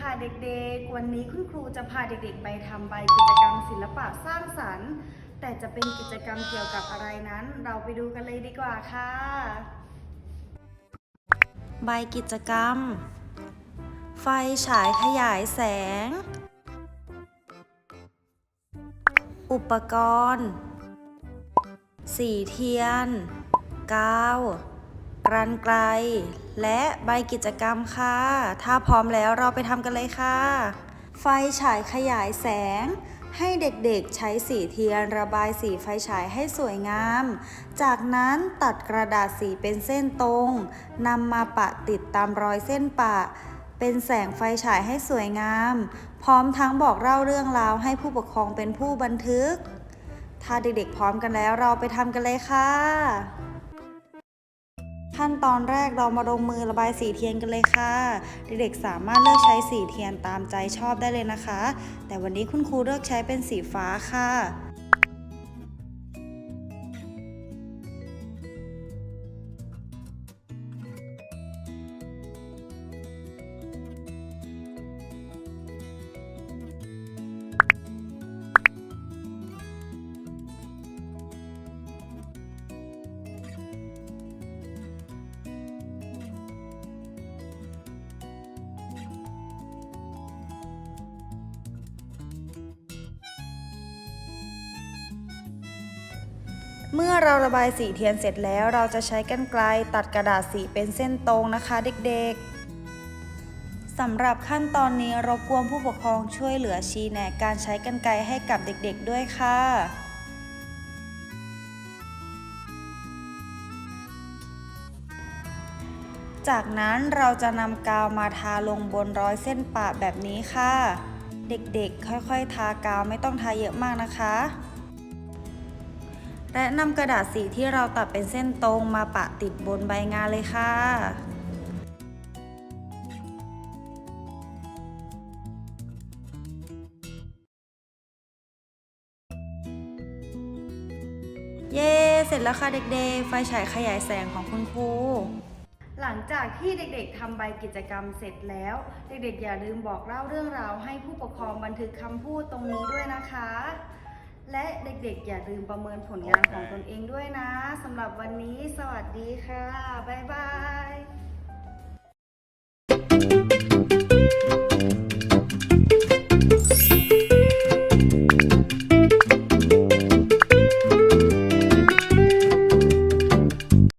ค่ะเด็กๆ วันนี้คุณครูจะพาเด็กๆ ไปทำใบกิจกรรมศิลปะสร้างสรรค์ แต่จะเป็นกิจกรรมเกี่ยวกับอะไรนั้น เราไปดูกันเลยดีกว่าค่ะ ใบกิจกรรม ไฟฉายขยายแสง อุปกรณ์ สีเทียน กาว รันไกล และใบกิจกรรมค่ะ ถ้าพร้อมแล้วเราไปทำกันเลยค่ะ ไฟฉายขยายแสง ให้เด็กๆใช้สีเทียนระบายสีไฟฉายให้สวยงาม จากนั้นตัดกระดาษสีเป็นเส้นตรงนำมาปะติดตามรอยเส้นปะเป็นแสงไฟฉายให้สวยงาม พร้อมทั้งบอกเล่าเรื่องราวให้ผู้ปกครองเป็นผู้บันทึก ถ้าเด็กๆพร้อมกันแล้วเราไปทำกันเลยค่ะ ขั้นตอนแรกเรามาลงมือระบายสีเทียนกันเลยค่ะ เด็กๆสามารถเลือกใช้สีเทียนตามใจชอบได้เลยนะคะ แต่วันนี้คุณครูเลือกใช้เป็นสีฟ้าค่ะ เมื่อเราระบายสีเทียนเสร็จแล้วเราจะใช้กรรไกรตัดกระดาษสีเป็นเส้นตรงนะคะเด็กๆสำหรับขั้นตอนนี้รบกวนผู้ปกครองช่วยเหลือชี้แนะการใช้กรรไกรให้กับเด็กๆด้วยค่ะจากนั้นเราจะนำกาวมาทาลงบนรอยเส้นปะแบบนี้ค่ะ เด็กๆ ค่อยๆ ทากาวไม่ต้องทาเยอะมากนะคะ และนำกระดาษสีที่เราตัดเป็นเส้นตรงมาปะติดบนใบงานเลยค่ะเย้ เสร็จแล้วค่ะเด็กๆ ไฟฉายขยายแสงของคุณครู หลังจากที่เด็กๆทำใบกิจกรรมเสร็จแล้ว เด็กๆ อย่าลืมบอกเล่าเรื่องราวให้ผู้ปกครองบันทึกคำพูดตรงนี้ด้วยนะคะ และเด็กๆ อย่าลืมประเมินผลงานของตนเองด้วยนะสำหรับวันนี้สวัสดีค่ะ บ๊ายบาย